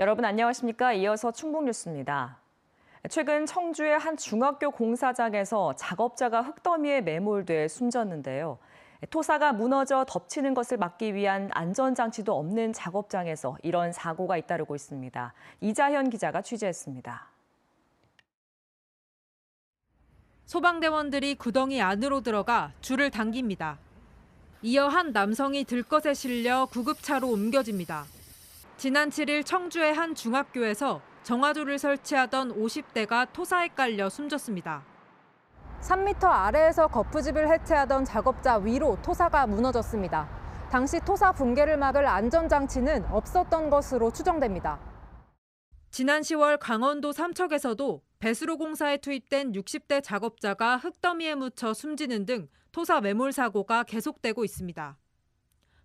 여러분 안녕하십니까? 이어서 충북 뉴스입니다. 최근 청주의 한 중학교 공사장에서 작업자가 흙더미에 매몰돼 숨졌는데요. 토사가 무너져 덮치는 것을 막기 위한 안전장치도 없는 작업장에서 이런 사고가 잇따르고 있습니다. 이자현 기자가 취재했습니다. 소방대원들이 구덩이 안으로 들어가 줄을 당깁니다. 이어 한 남성이 들것에 실려 구급차로 옮겨집니다. 지난 7일 청주의 한 중학교에서 정화조를 설치하던 50대가 토사에 깔려 숨졌습니다. 3m 아래에서 거푸집을 해체하던 작업자 위로 토사가 무너졌습니다. 당시 토사 붕괴를 막을 안전장치는 없었던 것으로 추정됩니다. 지난 10월 강원도 삼척에서도 배수로 공사에 투입된 60대 작업자가 흙더미에 묻혀 숨지는 등 토사 매몰 사고가 계속되고 있습니다.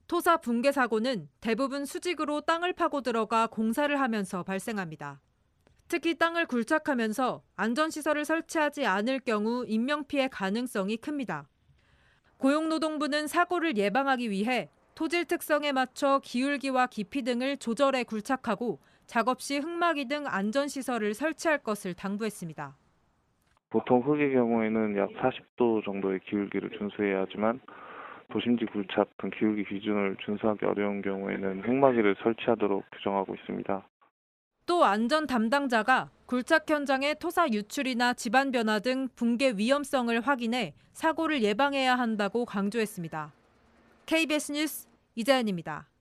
토사 붕괴 사고는 대부분 수직으로 땅을 파고 들어가 공사를 하면서 발생합니다. 특히 땅을 굴착하면서 안전시설을 설치하지 않을 경우 인명피해 가능성이 큽니다. 고용노동부는 사고를 예방하기 위해 토질 특성에 맞춰 기울기와 깊이 등을 조절해 굴착하고 작업 시 흙막이 등 안전시설을 설치할 것을 당부했습니다. 보통 흙의 경우에는 약 40도 정도의 기울기를 준수해야 하지만 도심지 굴착 등 기울기 기준을 준수하기 어려운 경우에는 흙막이를 설치하도록 규정하고 있습니다. 또 안전 담당자가 굴착 현장의 토사 유출이나 집안 변화 등 붕괴 위험성을 확인해 사고를 예방해야 한다고 강조했습니다. KBS 뉴스 이자연입니다.